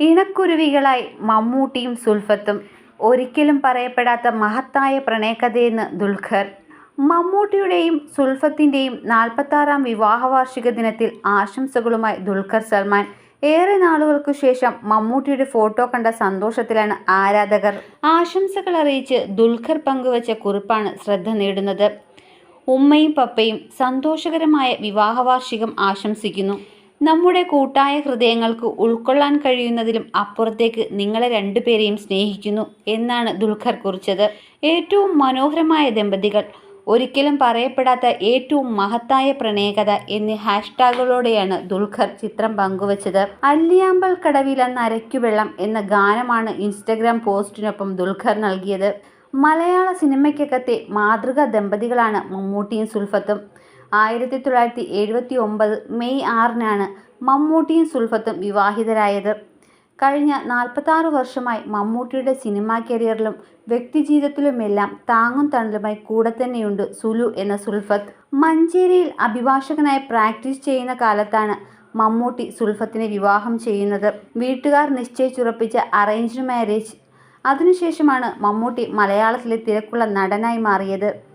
ഇണക്കുരുവികളായി മമ്മൂട്ടിയും സുൽഫത്തും ഒരിക്കലും പറയപ്പെടാത്ത മഹത്തായ പ്രണയകഥയെന്ന് ദുൽഖർ. മമ്മൂട്ടിയുടെയും സുൽഫത്തിന്റെയും നാൽപ്പത്താറാം വിവാഹ വാർഷിക ദിനത്തിൽ ആശംസകളുമായി ദുൽഖർ സൽമാൻ. ഏറെ നാളുകൾക്കു ശേഷം മമ്മൂട്ടിയുടെ ഫോട്ടോ കണ്ട സന്തോഷത്തിലാണ് ആരാധകർ. ആശംസകൾ അറിയിച്ച് ദുൽഖർ പങ്കുവച്ച കുറിപ്പാണ് ശ്രദ്ധ നേടുന്നത്. ഉമ്മയും പപ്പയും സന്തോഷകരമായ വിവാഹവാർഷികം ആശംസിക്കുന്നു. നമ്മുടെ കൂട്ടായ ഹൃദയങ്ങൾക്ക് ഉൾക്കൊള്ളാൻ കഴിയുന്നതിലും അപ്പുറത്തേക്ക് നിങ്ങളെ രണ്ടുപേരെയും സ്നേഹിക്കുന്നു എന്നാണ് ദുൽഖർ കുറിച്ചത്. ഏറ്റവും മനോഹരമായ ദമ്പതികൾ ഒരിക്കലും പറയപ്പെടാത്ത ഏറ്റവും മഹത്തായ പ്രണയകഥ എന്നീ ഹാഷ്ടാഗുകളോടെയാണ് ദുൽഖർ ചിത്രം പങ്കുവച്ചത്. അല്ലിയാമ്പൽ കടവിലെന്ന അരയ്ക്കുവെള്ളം എന്ന ഗാനമാണ് ഇൻസ്റ്റഗ്രാം പോസ്റ്റിനൊപ്പം ദുൽഖർ നൽകിയത്. മലയാള സിനിമയ്ക്കകത്തെ മാതൃകാ ദമ്പതികളാണ് മമ്മൂട്ടിയും സുൽഫത്തും. ആയിരത്തി തൊള്ളായിരത്തി എഴുപത്തി ഒമ്പത് മെയ് ആറിനാണ് മമ്മൂട്ടിയും സുൽഫത്തും വിവാഹിതരായത്. കഴിഞ്ഞ നാൽപ്പത്താറ് വർഷമായി മമ്മൂട്ടിയുടെ സിനിമാ കരിയറിലും വ്യക്തിജീവിതത്തിലുമെല്ലാം താങ്ങും തണലുമായി കൂടെ തന്നെയുണ്ട് സുലു എന്ന സുൽഫത്ത്. മഞ്ചേരിയിൽ അഭിഭാഷകനായി പ്രാക്ടീസ് ചെയ്യുന്ന കാലത്താണ് മമ്മൂട്ടി സുൽഫത്തിനെ വിവാഹം ചെയ്യുന്നത്. വീട്ടുകാർ നിശ്ചയിച്ചുറപ്പിച്ച അറേഞ്ച്ഡ് മാരേജ്. അതിനുശേഷമാണ് മമ്മൂട്ടി മലയാളത്തിലെ തിരക്കുള്ള നടനായി മാറിയത്.